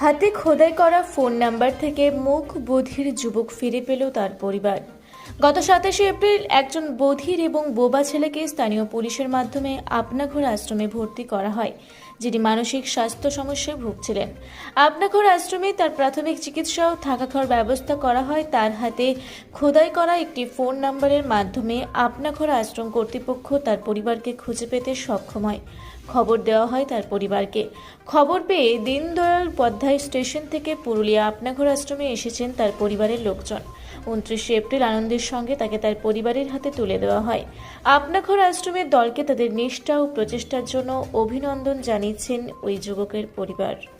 হাতে খোদাই করা ফোন নাম্বার থেকে মুখ বধির যুবক ফিরে পেল তার পরিবার। গত সাতাশে এপ্রিল একজন বধির এবং বোবা ছেলেকে স্থানীয় পুলিশের মাধ্যমে আপনাঘর আশ্রমে ভর্তি করা হয়, যিনি মানসিক স্বাস্থ্য সমস্যায় ভুগছিলেন। আপনাঘর আশ্রমে তার প্রাথমিক চিকিৎসা ও থাকা খাওয়ার ব্যবস্থা করা হয়। তার হাতে খোদাই করা একটি ফোন নাম্বারের মাধ্যমে আপনাঘর আশ্রম কর্তৃপক্ষ তার পরিবারকে খুঁজে পেতে সক্ষম হয়। খবর দেওয়া হয় তার পরিবারকে। খবর পেয়ে দীনদয়াল উপাধ্যায় স্টেশন থেকে পুরুলিয়া আপনাঘর আশ্রমে এসেছেন তার পরিবারের লোকজন। উনত্রিশে এপ্রিল আনন্দের সঙ্গে তাকে তার পরিবারের হাতে তুলে দেওয়া হয়। আপনাঘর আশ্রমের দলকে তাদের নিষ্ঠা ও প্রচেষ্টার জন্য অভিনন্দন জানিয়েছেন ওই যুবকের পরিবার।